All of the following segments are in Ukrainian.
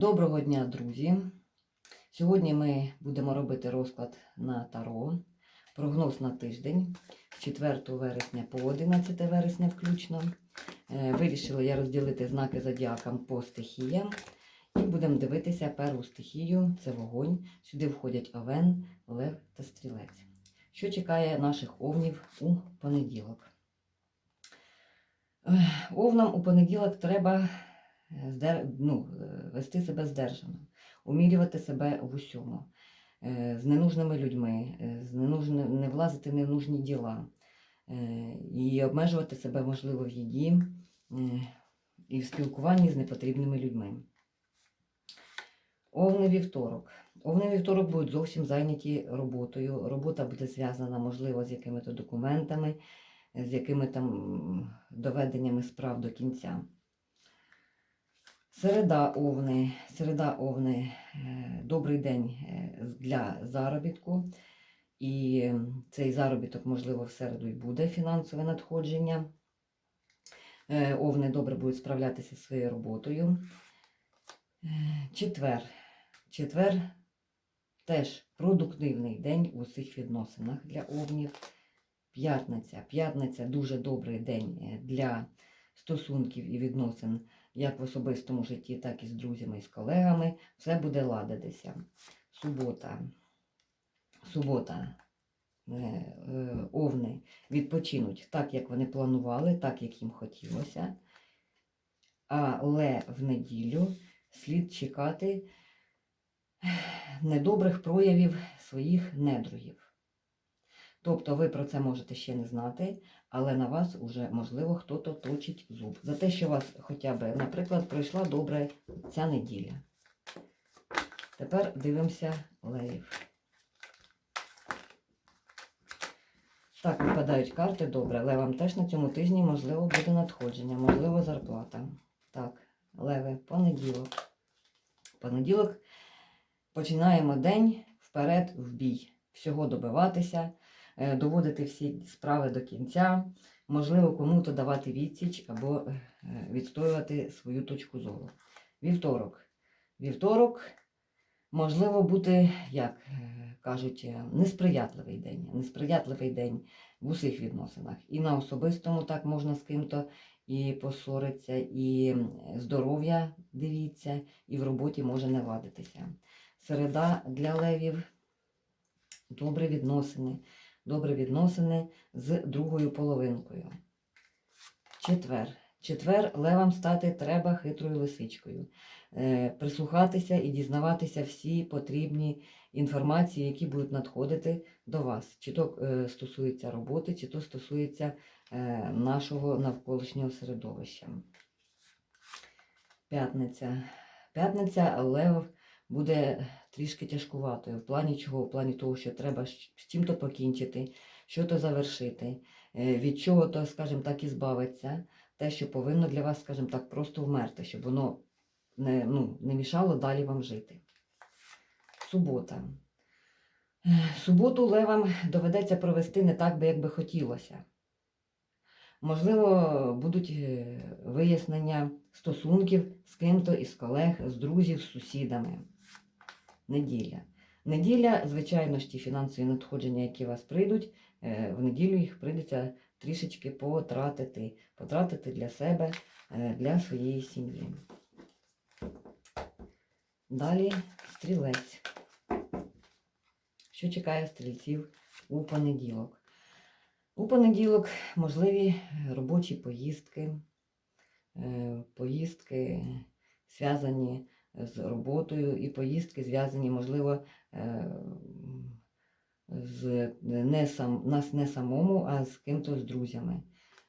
Доброго дня, друзі! Сьогодні ми будемо робити розклад на Таро. Прогноз на тиждень з 4 вересня по 11 вересня включно. Е, Вирішила я розділити знаки зодіакам по стихіям. І будемо дивитися першу стихію це вогонь. Сюди входять овен, лев та стрілець. Що чекає наших овнів у понеділок? Е, Овнам у понеділок треба. Ну, е, вести себе здержано, умірювати себе в усьому, е, з ненужними людьми, е, з ненужни... не влазити в ненужні діла і обмежувати себе, можливо, в їді і в спілкуванні з непотрібними людьми. Овни вівторок. Овни вівторок будуть зовсім зайняті роботою. Робота буде зв'язана, можливо, з якими-то документами, з якими там доведеннями справ до кінця. Середа овни. Середа овни е, добрий день е, для заробітку. І цей заробіток, можливо, в середу і буде фінансове надходження. Е, Овни добре будуть справлятися зі своєю роботою. Четвер. Четвер теж продуктивний день у усіх відносинах для овнів. П'ятниця. П'ятниця дуже добрий день для стосунків і відносин як в особистому житті, так і з друзями і з колегами. Все буде ладитися. Субота. Субота. Е, е, Овни відпочинуть так, як вони планували, так, як їм хотілося. Але в неділю слід чекати недобрих проявів своїх недругів. Тобто ви про це можете ще не знати, але на вас уже, можливо, хто-то точить зуб. За те, що у вас хоча б, наприклад, пройшла добре ця неділя. Тепер дивимося левів. Так, випадають карти добре. Левам теж на цьому тижні, можливо, буде надходження, можливо, зарплата. Так, леви, понеділок. Понеділок починаємо день вперед в бій. Всього добиватися, доводити всі справи до кінця, можливо, кому-то давати відсіч або е, відстоювати свою точку зору. Вівторок. Вівторок, можливо, бути, як е, кажуть, е, несприятливий день. Несприятливий день в усіх відносинах. І на особистому так можна з ким-то і посоритися, і здоров'я дивіться, і в роботі може не ладитися. Середа для левів добрі відносини. Добрі відносини з другою половинкою. Четвер. Четвер левам стати треба хитрою лисичкою. Е, прислухатися і дізнаватися всі потрібні інформації, які будуть надходити до вас. Чи то е, стосується роботи, чи то стосується е, нашого навколишнього середовища. П'ятниця. П'ятниця лев буде трішки тяжкуватою. В плані чого? В плані того, що треба з чим-то покінчити, що-то завершити, е, від чого-то, скажімо так, і збавитися. Те, що повинно для вас, скажімо так, просто вмерти, щоб воно не, ну, не мішало далі вам жити. Субота. Е, Суботу левам доведеться провести не так би, як би хотілося. Можливо, будуть е, вияснення стосунків з ким-то із колег, з друзів, з сусідами. Неділя. Неділя, звичайно ж, ті фінансові надходження, які у вас прийдуть, е, в неділю їх прийдеться трішечки потратити. Потратити для себе, е, для своєї сім'ї. Далі стрілець. Що чекає стрільців у понеділок? У понеділок можливі робочі поїздки, е, поїздки зв'язані з роботою, і поїздки зв'язані, можливо, е, з не сам, нас не самому, а з ким-то з друзями.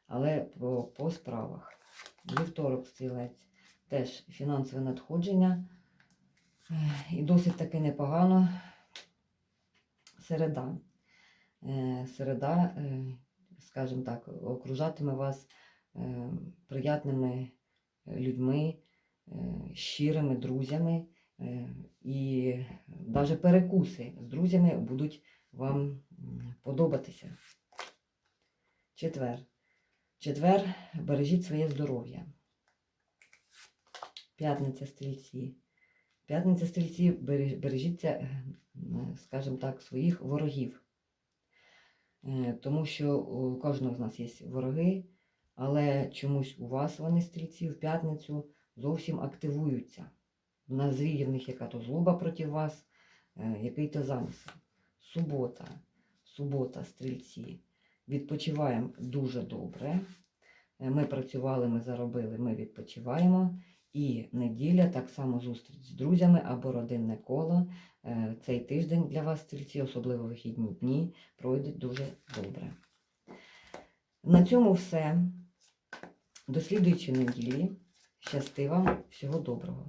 Але по, по справах. Вівторок стрілець теж фінансове надходження. Е, І досить таки непогано. Середа. Е, Середа, скажімо так, окружатиме вас приятними людьми, щирими друзями. е, І навіть перекуси з друзями будуть вам подобатися. Четвер. Четвер бережіть своє здоров'я. П'ятниця стрільці. П'ятниця стрільці, бережіться, е, е, скажімо так, своїх ворогів. Е, Тому що у кожного з нас є вороги, але чомусь у вас вони стрільці в п'ятницю зовсім активуються. На звірі в них яка то злоба проти вас, е, який то замисел. Субота, субота, стрільці. Відпочиваємо дуже добре. Е, Ми працювали, ми заробили, ми відпочиваємо. І неділя, так само зустріч з друзями або родинне коло. Е, Цей тиждень для вас, стрільці, особливо вихідні дні, пройде дуже добре. На цьому все. До слідуючої неділі. Щасти вам, всього доброго.